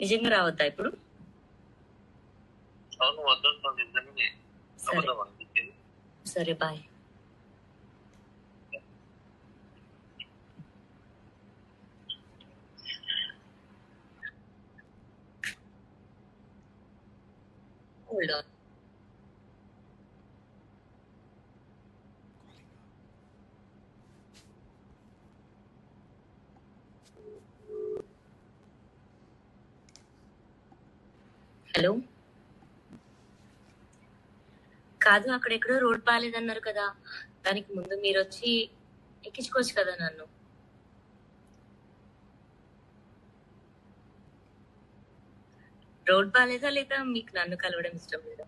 నిజంగా రావద్దా ఇప్పుడు? సరే బాయ్. Hold on. హలో. కాదు అక్కడ ఎక్కడో రోడ్ బాగాలేదన్నారు కదా. దానికి ముందు మీరు వచ్చి ఎక్కించుకోవచ్చు కదా నన్ను. రోడ్ బాగాలేదా లేదా మీకు నన్ను కలవడం ఇష్టం లేదా?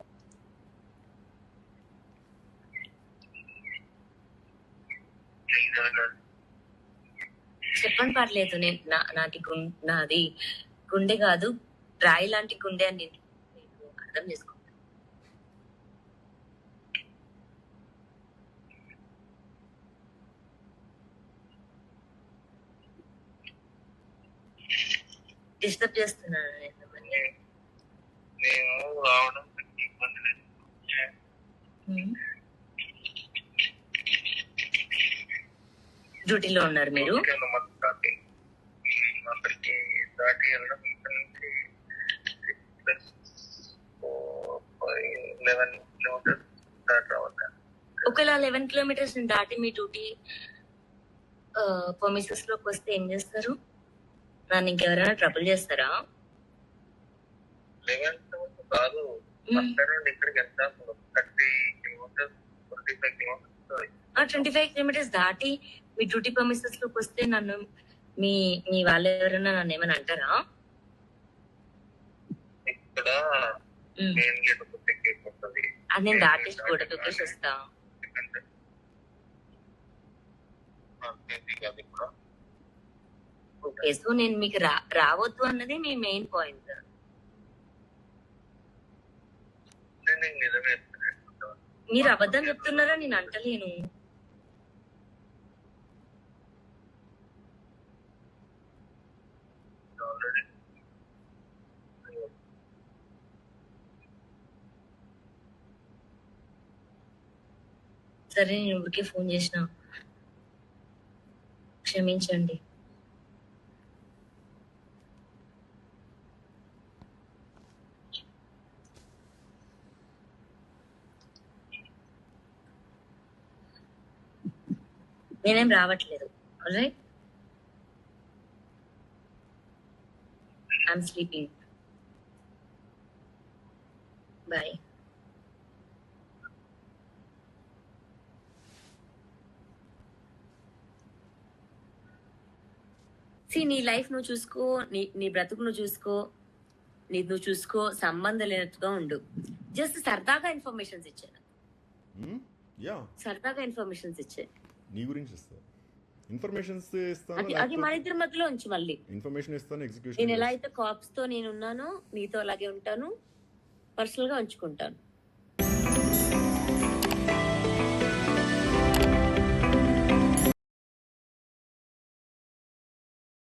చెప్పండి పర్లేదు నేను నా నాటి గుం నాది గుండె కాదు రాయి లాంటి గుండె అని నేను అర్థం చేసుకుంటాను డిస్టర్బ్ చేస్తున్నాను నేను. నేను రావడం ఇబ్బంది లేదు. డ్యూటీలో ఉన్నారు మీరు? అక్కడికి దాటి వెళ్ళడం లెవెన్ కిలోమీటర్స్ ఒకవేళ లెవెన్ కిలోమీటర్స్ దాటి మీ డ్యూటీ పర్మిసెస్లోకి వస్తే ఏం చేస్తారు? నన్ను ఇంకెవరైనా ట్రబుల్ చేస్తారా? లెవెన్ కాదు మ్మ్. అక్కడ నుండి ఇక్కడికి ఎంత thirty kilometres twenty five kilometres twenty five kilometres దాటి మీ డ్యూటీ పర్మిసెస్లోకి వస్తే నన్ను మీ మీ వాళ్ళు ఎవరైనా నన్ను ఏమైనా అంటారా? ఇక్కడ అది నేను దాటేసి గోడ తొక్కేసి వస్తా ఓకే సో నేను మీకు రా రావద్దు అన్నది మీ మెయిన్ పాయింట్. మీరు అబద్ధం చెప్తున్నారా? నేను అంటలేను. సరే నేను ఊరికే ఫోన్ చేసిన. క్షమించండి. నేనేం రావట్లేదు. Right I'm sleeping bye C నీ లైఫ్ నువ్వు చూసుకో నీ నీ బ్రతుకు నువ్వు చూసుకో నీ నువ్వు చూసుకో సంబంధం లేనట్టుగా ఉండు. జస్ట్ సరదాగా ఇన్ఫర్మేషన్స్ ఇచ్చాను యా సరదాగా ఇన్ఫర్మేషన్స్ ఇచ్చే నీ గురించి ఇస్తా. ఇన్ఫర్మేషన్స్ ఇస్తాను అది మన ఇద్దరి మధ్యలో ఉంచి మళ్ళీ. ఇన్ఫర్మేషన్ ఇస్తాను నేను ఎగ్జిక్యూషన్ ఎలా అయితే కాప్స్తో నేను ఉన్నానో నీతో అలాగే ఉంటాను పర్సనల్గా ఉంచుకుంటాను.